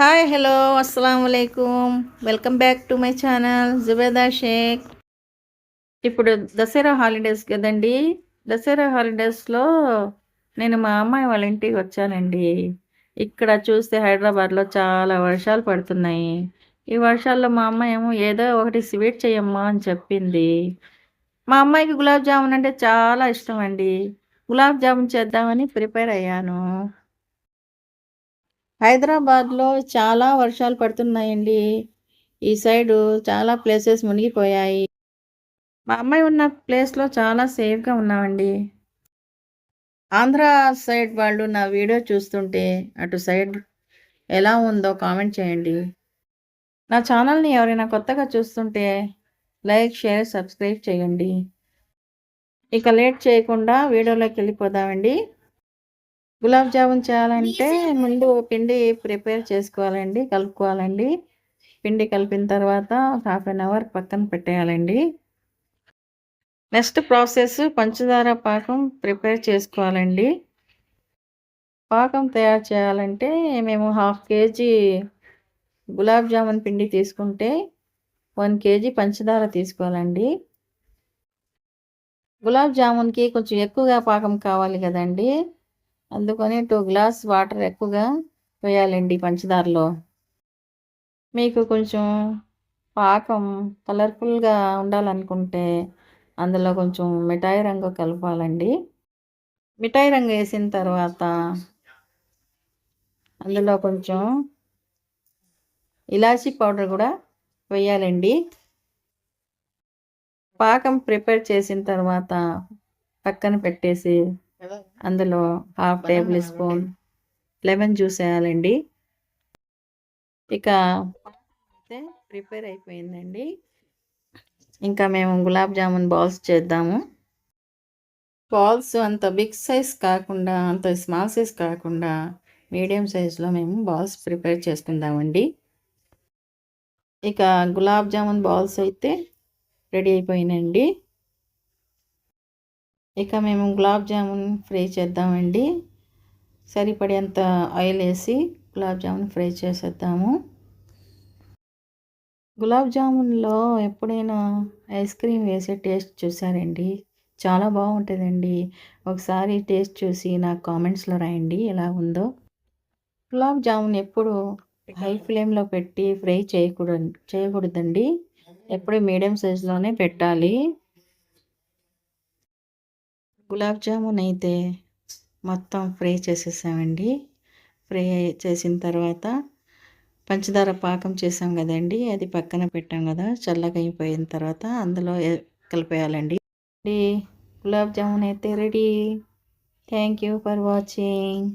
Hi hello అస్సలం అయికం welcome back to my channel Zubeda Shaikh. ఇప్పుడు దసరా హాలిడేస్ కదండి. దసరా హాలిడేస్లో నేను మా అమ్మాయి వాళ్ళ ఇంటికి వచ్చానండి. ఇక్కడ చూస్తే హైదరాబాద్లో చాలా వర్షాలు పడుతున్నాయి. ఈ వర్షాల్లో మా అమ్మాయి ఏమో ఏదో ఒకటి స్వీట్ చేయమ్మా అని చెప్పింది. మా అమ్మాయికి గులాబ్ జామున్ అంటే చాలా ఇష్టం అండి. గులాబ్ జామున్ చేద్దామని ప్రిపేర్ అయ్యాను. హైదరాబాద్లో చాలా వర్షాలు పడుతున్నాయండి. ఈ సైడు చాలా ప్లేసెస్ మునిగిపోయాయి. మా అమ్మాయి ఉన్న ప్లేస్లో చాలా సేఫ్గా ఉన్నామండి. ఆంధ్ర సైడ్ వాళ్ళు నా వీడియో చూస్తుంటే అటు సైడ్ ఎలా ఉందో కామెంట్ చేయండి. నా ఛానల్ని ఎవరైనా కొత్తగా చూస్తుంటే లైక్ షేర్ సబ్స్క్రైబ్ చేయండి. ఇక లేట్ చేయకుండా వీడియోలోకి వెళ్ళిపోదామండి. గులాబ్ జామున్ చేయాలంటే ముందు పిండి ప్రిపేర్ చేసుకోవాలండి కలుపుకోవాలండి. పిండి కలిపిన తర్వాత హాఫ్ అన్ అవర్ పక్కన పెట్టేయాలండి. నెక్స్ట్ ప్రాసెస్ పంచదార పాకం ప్రిపేర్ చేసుకోవాలండి. పాకం తయారు చేయాలంటే మేము హాఫ్ కేజీ గులాబ్ జామున్ పిండి తీసుకుంటే వన్ కేజీ పంచదార తీసుకోవాలండి. గులాబ్ జామున్కి కొంచెం ఎక్కువగా పాకం కావాలి కదండి. అందుకని టూ గ్లాస్ వాటర్ ఎక్కువగా వేయాలండి పంచదారలో. మీకు కొంచెం పాకం కలర్ఫుల్గా ఉండాలనుకుంటే అందులో కొంచెం మిఠాయి రంగు కలపాలండి. మిఠాయి రంగు వేసిన తర్వాత అందులో కొంచెం ఇలాచీ పౌడర్ కూడా వేయాలండి. పాకం ప్రిపేర్ చేసిన తర్వాత పక్కన పెట్టేసి అందులో half tablespoon lemon juice వేయాలండి. ఇక అయితే ప్రిపేర్ అయిపోయిందండి. ఇంకా మేము గులాబ్ జామున్ బాల్స్ చేద్దాము. బాల్స్ అంత బిగ్ సైజ్ కాకుండా అంత స్మాల్ సైజ్ కాకుండా మీడియం సైజులో మేము బాల్స్ ప్రిపేర్ చేసుకుందామండి. ఇక గులాబ్ జామున్ బాల్స్ అయితే రెడీ అయిపోయినాయండి. ఇక మేము గులాబ్ జామున్ ఫ్రై చేద్దామండి. సరిపడేంత ఆయిల్ వేసి గులాబ్ జామున్ ఫ్రై చేసేద్దాము. గులాబ్ జామున్లో ఎప్పుడైనా ఐస్ క్రీమ్ వేసే టేస్ట్ చూసారండి? చాలా బాగుంటుందండి. ఒకసారి టేస్ట్ చూసి నాకు కామెంట్స్లో రాయండి ఎలా ఉందో. గులాబ్ జామున్ ఎప్పుడు హై ఫ్లేమ్లో పెట్టి ఫ్రై చేయకూడదు చేయకూడదండి. ఎప్పుడు మీడియం సైజులోనే పెట్టాలి. గులాబ్ జామున్ అయితే మొత్తం ఫ్రై చేసేసామండి. ఫ్రై చేసిన తర్వాత పంచదార పాకం చేసాం కదండి. అది పక్కన పెట్టాం కదా చల్లగా అయిపోయిన తర్వాత అందులో కలిపేయాలండి. గులాబ్ జామున్ అయితే ready. Thank you for watching.